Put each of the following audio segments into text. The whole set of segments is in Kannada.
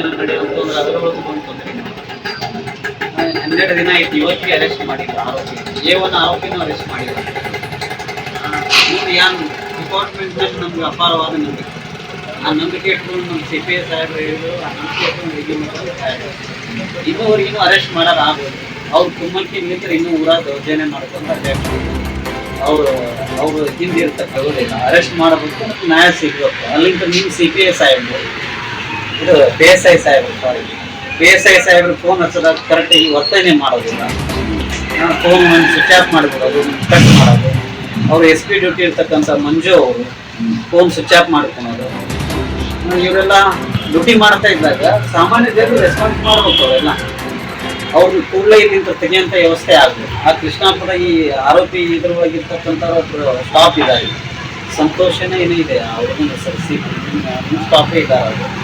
ಅದರೊಳಗೆ ಹನ್ನೆರಡು ದಿನ ಆಯ್ತು, ಇವತ್ತಿಗೆ ಅರೆಸ್ಟ್ ಮಾಡಿದ್ರು ಆರೋಪಿ. ಏ ಒನ್ ಆರೋಪಿನೂ ಅರೆಸ್ಟ್ ಮಾಡಿದ್ರು. ಮುಂದೆ ಏನು ಡಿಪಾರ್ಟ್ಮೆಂಟ್ ಮೇಲೆ ನಮ್ಗೆ ಅಪಾರವಾದ ನಂಬಿಕೆ. ಆ ನಂಬಿಕೆ ಇಟ್ಕೊಂಡು ನಮ್ಮ ಸಿ ಪಿ ಎಸ್ ಸಾಹೇಬ್ರು ಹೇಳಿದ್ರು, ಆ ನಂಬಿಕೆ ಇಟ್ಕೊಂಡು ರೆಡಿ ಮಾಡೋದು ಸಾಹೇಬ್ರು ಇನ್ನೂ ಅರೆಸ್ಟ್ ಮಾಡೋದು ಆಗ್ಬೋದು. ಅವ್ರು ಕುಮ್ಮಕ್ಕೆ ನಿಂತರೆ ಇನ್ನೂ ಊರಾಗ ದೌರ್ಜನ್ಯ ಮಾಡ್ಕೊಂಡು ಅಟ್ಯಾಕ್ ಅವರು ಅವರು ಹಿಂದೆ ಇರ್ತಕ್ಕಂಥ ಅರೆಸ್ಟ್ ಮಾಡಬೇಕು ನ್ಯಾಯ ಸಿಗಬೇಕು. ಅಲ್ಲಿಂದ ನೀವು ಸಿ ಪಿ ಎಸ್ ಸಾಹೇಬ್ರು ಇದು ಪಿ ಎಸ್ ಐ ಸಾಹೇಬ್ರು ಸಾರಿ ಪಿ ಎಸ್ ಐ ಸಾಹೇಬ್ರು ಫೋನ್ ಹಚ್ಚದಾಗ ಕರೆಕ್ಟಾಗಿ ವರ್ತನೆ ಮಾಡೋದಿಲ್ಲ. ಫೋನ್ ಸ್ವಿಚ್ ಆಫ್ ಮಾಡಿಬಿಡೋದು ಕಟ್ ಮಾಡೋದು. ಅವರು ಎಸ್ ಪಿ ಡ್ಯೂಟಿ ಇರ್ತಕ್ಕಂಥ ಮಂಜು ಅವರು ಫೋನ್ ಸ್ವಿಚ್ ಆಫ್ ಮಾಡ್ಕೊಳೋದು. ಇವರೆಲ್ಲ ಡ್ಯೂಟಿ ಮಾಡ್ತಾ ಇದ್ದಾಗ ಸಾಮಾನ್ಯ ಜನರು ರೆಸ್ಪಾನ್ಸ್ ಮಾಡಬೇಕು ಅವೆಲ್ಲ ಅವ್ರನ್ನ ಕೂಡಲೇ ಇಲ್ಲಿಂದ ತೆಗೆಯುವಂಥ ವ್ಯವಸ್ಥೆ ಆಗಬೇಕು. ಆ ಕೃಷ್ಣಾಪುರ ಈ ಆರೋಪಿ ಇದ್ರವಾಗಿರ್ತಕ್ಕಂಥ ಒಬ್ಬರು ಸ್ಟಾಪ್ ಇದ್ದಾರೆ ಸಂತೋಷನೇ ಏನೇ ಇದೆ. ಅವ್ರನ್ನ ಸರಿಸಿ ಸ್ಟಾಪೇ ಇದ್ದಾರೆ ಅವರು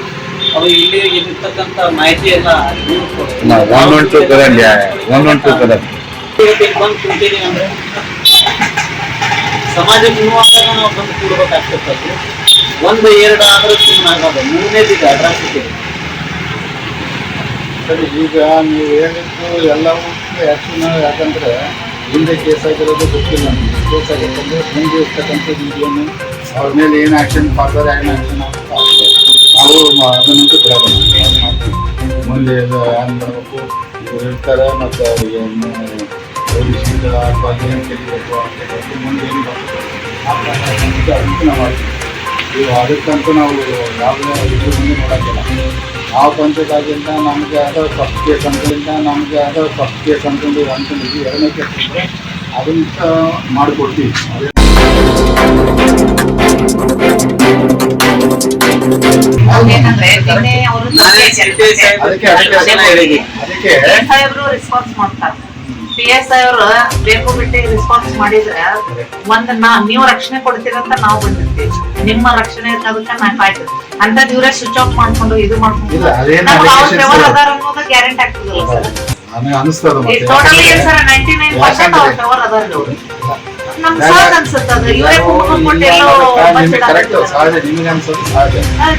ಅವ್ರು ಇಲ್ಲಿ ಇಲ್ಲಿರ್ತಕ್ಕಂಥ ಮಾಹಿತಿ ಎಲ್ಲ ಇವ್ರು ಕೊಡ್ತಾರೆ. One one two current one one two current ಇವತ್ತು ಇಲ್ಲಿ ಬಂದು ಕೂತೀನಿ ಅಂದ್ರೆ ಸಮಾಜಕ್ಕೆ ನೋವಾದಾಗ ನಾವು ಬಂದು ಒಂದು ಎರಡು ಆದ್ರೆ ಸುಮ್ಮನೆ ಆಗೋದು ಮೂರನೇದಿದೆ ಅಟ್ರಾಸಿಟಿ ಸರಿ ಈಗ ನೀವು ಹೇಳಿದ್ದು ಎಲ್ಲವೂ ಆ್ಯಕ್ಷನ್ ಯಾಕಂದ್ರೆ ಹಿಂದೆ ಕೇಸ್ ಆಗಿರೋದು ಗೊತ್ತಿಲ್ಲ ನಮಗೆ ಕೇಸ್ ಆಗಿರೋದು ಮುಂದೆ ಇರ್ತಕ್ಕಂಥ ಅವ್ರ ಮೇಲೆ ಏನು ಆ್ಯಕ್ಷನ್ ಫಾರ್ದರ್ ಏನು ಆ್ಯಕ್ಷನ್. ನಾವು ಅದನ್ನಂತೂ ಮಾಡ್ತೀವಿ. ಮುಂದೆ ಏನು ಮಾಡಬೇಕು ಇವ್ರು ಇರ್ತಾರೆ ಮತ್ತು ಅವ್ರಿಗೆ ಪೊಲೀಸ್ ಅಥವಾ ಏನು ಕಲಿಬೇಕು ಅಂತ ಮುಂದೆ ಏನು ಬರ್ತದೆ ಅದಕ್ಕೂ ನಾವು ಮಾಡ್ತೀವಿ ಈಗ ಅದಕ್ಕಂತೂ ನಾವು ಯಾವುದೇ ಇದ್ರ ಮುಂದೆ ನೋಡೋಕ್ಕಿಲ್ಲ. ಆ ಪಂಚಾಯತ್ ನಮಗೆ ಅದರ ಫಸ್ಟ್ ಕೇಸ್ ಅಂತಂದ ನಮಗೆ ಅದರ ಫಸ್ಟ್ ಕೇಸ್ ಅಂತಂದು ಅಂತಂದಿದ್ವಿ ಎರಡನೇ ಕೇಸ್ ಅಂದರೆ ಅದನ್ನ ಮಾಡಿಕೊಡ್ತೀವಿ. ರೆಸ್ಪಾನ್ಸ್ ಮಾಡ್ತಾರೆ. ಪಿ ಎಸ್ ಅವರು ಬೇಕು ಬಿಟ್ಟು ರೆಸ್ಪಾನ್ಸ್ ಮಾಡಿದ್ರೆ ಒಂದ್ ನಾ ನೀವು ರಕ್ಷಣೆ ಕೊಡ್ತೀರಂತ ನಾವು ಬಂದಿರ್ತೀವಿ. ನಿಮ್ಮ ರಕ್ಷಣೆ ಅದಕ್ಕೆ ನಾ ಕಾಯ್ತು ಅಂತ ಇವರೇ ಸ್ವಿಚ್ ಆಫ್ ಮಾಡ್ಕೊಂಡು ಇದು ಮಾಡ್ಕೊಂಡು ಅದಾರ ಅನ್ನೋದು ಗ್ಯಾರಂಟಿ ಆಗ್ತದಲ್ಲ sir? Totally sir ninety nine percent ಅವ್ರ ಫೇವರ್ ಅದಾರ ಅವ್ರು. ನಮ್ಗೆ ಯಾಕ- ಸಾಕ್ ಅನ್ಸುತ್ತೆ ಅದು ಇವರೇ ಕುಂಕುಮ ಕೊಟ್ಟು ಎಲ್ಲೋ ಕರೆಕ್ಟ್. ಸಹಜ ನಿಮಗೆ ಅನ್ಸೋದು ಸಹಜ.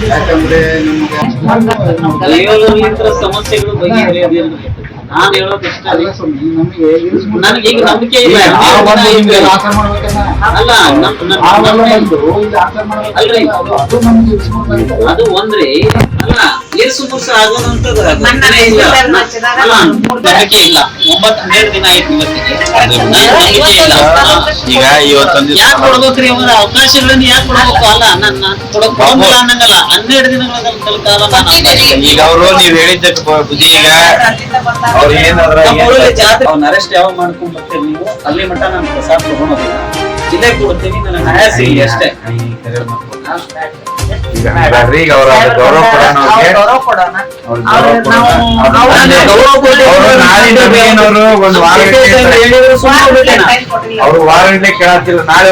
ಯಾಕಂದ್ರೆ ನಿಮಗೆ ಸಮಸ್ಯೆಗಳು ಬಗೆಹರಿಯೋದಿಲ್ಲ ನಾನು ಹೇಳೋದು ಇಷ್ಟ ನನಗೆ ಈಗ ನಂಬಿಕೆ ಇಲ್ಲ. ಅಲ್ಲ? ಅಲ್ರಿ. ಅದು ಒಂದ್ರಿ ಅಲ್ಲ ಇರ್ಸು ಮುರ್ಸು ಆಗೋದಂತದ್ದು ಇಲ್ಲ. ಹೆಸರು ಅಲ್ಲ, ಮೂರ್ ದಿನ- ನಂಬಿಕೆ ಇಲ್ಲ. ಒಂಬತ್ತು ಹನ್ನೆರಡು ದಿನ ಆಯ್ತು ಇವತ್ತಿಗೆ. ಇಲ್ಲ ಈಗ ಇವತ್ತೊಂದು ಯಾಕೆ ಕೊಡ್ಬೇಕ್ರಿ ಅವರ ಅವಕಾಶಗಳನ್ನ ಯಾಕೆ ಕೊಡ್ಬೇಕು? ಅಲ್ಲ ನನ್ನ ಕೊಡಕ್ ಹೋಗಲ್ಲ ಅನ್ನಂಗಲ್ಲ. ಹನ್ನೆರಡು ದಿನಗಳ ಕಾಲ ಈಗ ಅವರು ನೀವ್ ಹೇಳಿದ್ದಕ್ಕೆ ಬುದ್ಧಿ ಈಗ ಅವ್ರು ಏನಾದ್ರ ಅವ್ನ ಅರೆಸ್ಟ್ ಯಾವಾಗ ಮಾಡ್ಕೊಂಡ್ ಬರ್ತೀರಿ ನೀವು? ಅಲ್ಲಿ ಮಟ್ಟ ನಾನು ಪ್ರಸಾದ ತಗೊಂಡೋಗಿಲ್ಲ ಇಲ್ಲೇ ಕೊಡ್ತೀನಿ ನನ್ನ ನ್ಯಾಯ ಸಿಗಲಿ ಅಷ್ಟೇ. ಈಗ ಅವ್ರ ಗೌರವ ಕೊಡೋಣ ಗೌರವ ಕೊಡೋಣ. ಒಂದು ವಾರ ಕೇಳತ್ತಿಲ್ಲ ನಾಳೆ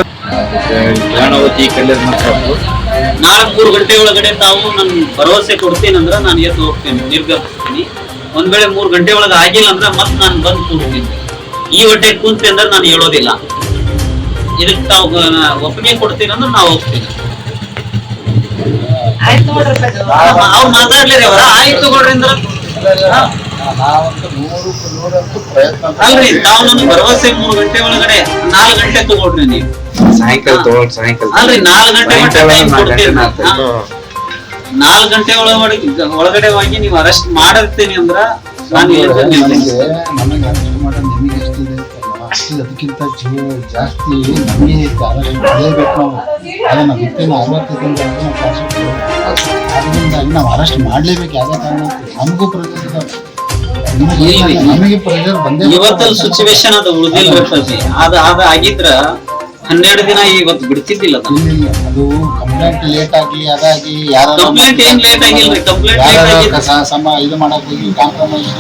ಜ್ಞಾನವತಿ ಕಲ್ಯಾಣ ಮೂರು ಗಂಟೆ ಒಳಗಡೆ ತಾವು ನನ್ ಭರವಸೆ ಕೊಡ್ತೀನಿ ಅಂದ್ರೆ ನಾನು ಎದ್ದು ಹೋಗ್ತೀನಿ ನಿರ್ಗಮಿಸ್ತೀನಿ. ಒಂದ್ ವೇಳೆ ಮೂರ್ ಗಂಟೆ ಒಳಗೆ ಆಗಿಲ್ಲ ಅಂದ್ರೆ ಮತ್ತೆ ನಾನು ಬಂದು ಕೂಡ್ತೀನಿ ಈ ಹೊಟ್ಟೆ ಕುಂತೆ ಅಂದ್ರೆ ನಾನು ಹೇಳೋದಿಲ್ಲ. ಇದಕ್ಕೆ ತಾವು ಒಪ್ಪಿಗೆ ಕೊಡ್ತೀನಿ ಅಂದ್ರೆ ನಾವು ಹೋಗ್ತೀನಿ. ಅವ್ರು ಮಾತಾಡ್ಲಿರಿ ಅವರ ಆಯ್ತು ತಗೊಳ್ರಿ ಅಂದ್ರೆ. ಅಲ್ರಿ ತಾವು ನನ್ ಭರವಸೆ ಮೂರು ಗಂಟೆ ಒಳಗಡೆ ನಾಲ್ಕು ಗಂಟೆ ತಗೊಳ್ರಿ ನೀವು. ಸಾಯಂಕಾಲ ತಗೊಳ್ ಸಾಯಂಕಾಲ ಅಲ್ರಿ ನಾಲ್ಕು ಗಂಟೆ ನಾಲ್ಕು ಗಂಟೆ ನಾನು. ಗಂಟೆ ಒಳಗಡೆ ಒಳಗಡೆ ಹೋಗಿ ನೀವು ಅರೆಸ್ಟ್ ಮಾಡಿರ್ತೀನಿ ಅಂದ್ರ ನಾನು ಎದ್ದು ಅಷ್ಟು ಅದಕ್ಕಿಂತ ಜೀವ ಜಾಸ್ತಿ ನಮಗೆ ಮಾಡಲೇಬೇಕು ನಾವು. ಅದನ್ನ ಕಾನ್ಸೆಪ್ಟ್ ಅದರಿಂದ ನಾವು ಅರೆಸ್ಟ್ ಮಾಡಲೇಬೇಕು. ಯಾವುದೇ ಕಾರಣ ನಮಗೂ ನಿಮಗೆ ಪ್ರೆಷರ್ ಬಂದೇ ಇವತ್ತಲ್ಲಿ ಸಿಚುವೇಶನ್ ಅದು ಉಳಿದಿಲ್ಲ ಅದ. ಅದ ಆಗಿದ್ರ ಹನ್ನೆರಡು ದಿನ ಇವತ್ತು ಬಿಡ್ತಿದ್ದಿಲ್ಲ ಅದನ್ನ. ಅದು ಕಂಪ್ಲೇಂಟ್ ಲೇಟ್ ಆಗಿ ಅದಾಗಿ ಯಾರು ಕಂಪ್ಲೇಂಟ್ ಏನ್ ಲೇಟ್ ಆಗಿಲ್ಲ ಕಂಪ್ಲೇಂಟ್ ಸಮ ಇದು ಮಾಡಕ್ ಹೋಗಿ ಕಾಂಪ್ರಮೈಸ್